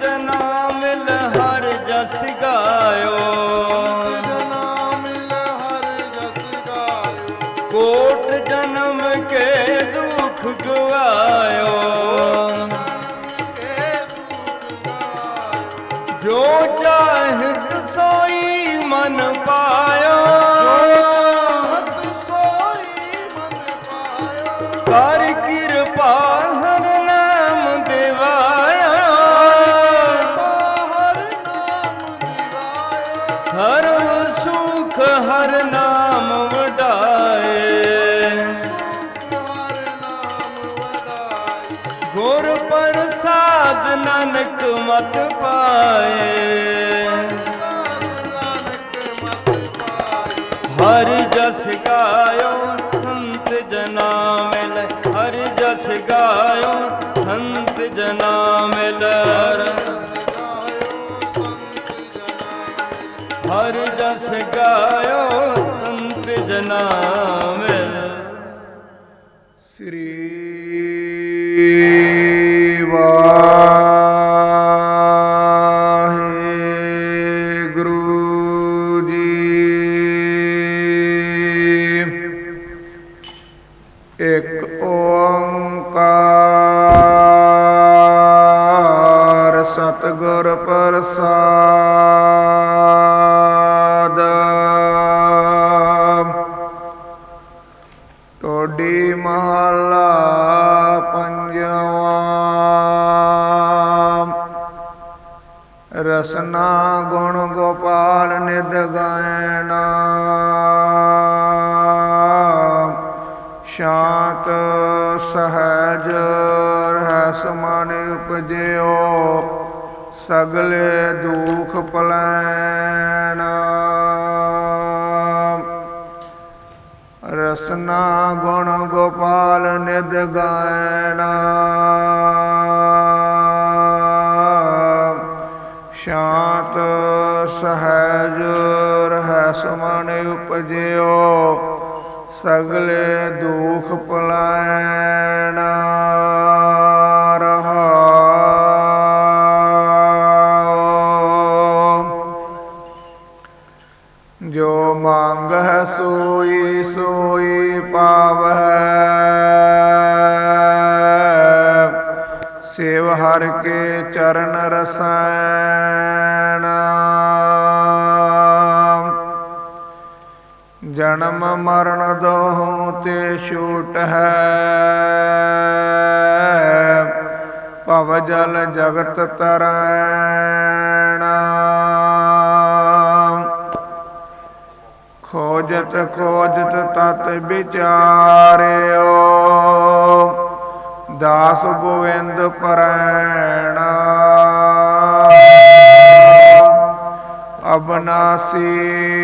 ਜਨਾ ਮਿਲ ਜਸ ਗਾਇਓ ਜਨਾ ਮਿਲ ਜਸ ਗਾਇਓ। ਕੋਟ ਜਨਮ ਕੇ ਦੁਖ ਗਵਾਇਓ ਜੋ ਸੋਈ ਮਨ ਪਾਇਓ। ਸੋਈ ਨਾਨਕ ਮਤ ਪਾਏ। ਹਰ ਜਸ ਗਾਇਓ, ਸੰਤ ਜਨਾ ਮਿਲ। ਹਰ ਜਸ ਗਾਇਓ, ਸੰਤ ਜਨਾ ਮਿਲ। ਹਰ ਜਸ ਗਾਇਓ, ਸੰਤ ਜਨਾ ਮਿਲ। ਸ੍ਰੀ ਓੰਕਾਰ ਸਤਿਗੁਰ ਪ੍ਰਸਾਦ ਟੋਡੀ ਮਹਲਾ ਪੰਜਵਾ ਰਸਨਾ ਗੁਣ ਗੋਪਾਲ ਨਿਦ ਗਾਇਣਾ ਸ਼ਾਂਤ ਸਹਜ ਰਹਿ ਮਨ ਉਪਜਿਓ, ਸਗਲੇ ਦੁਖ ਪਲੈਣਾ। ਰਸਨਾ ਗੁਣ ਗੋਪਾਲ ਨਿਦ ਗਾਇਣਾ। ਸ਼ਾਂਤ ਸਹਜ ਰਹਿ ਸਮਨ ਉਪਜਿਓ ਸਗਲੇ ਦੁਖ ਪਲਾਇਣਾ ਰਹਾਉ ਜੋ ਮੰਗ ਹੈ ਸੋਈ ਸੋਈ ਪਾਵਹਿ। ਸੇਵ ਹਰ ਕੇ ਚਰਨ ਰਸੈਣ। ਜਨਮ ਮਰਨ ਦੋਹੋਂ ਤੇ ਛੂਟ ਹੈ। ਭਵ ਜਲ ਜਗਤ ਤਰੈਣਾ। ਖੋਜਤ ਖੋਜਤ ਤਤ ਵਿਚਾਰਿਓ। ਦਾਸ ਗੋਵਿੰਦ ਪਰੈਣਾ। ਅਬਨਾਸੀ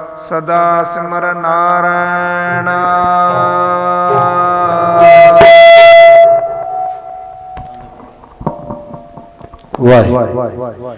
ਸਦਾ ਸਿਮਰ ਨਾਰਾਇਣ। ਵਾਹਿਗੁਰੂ।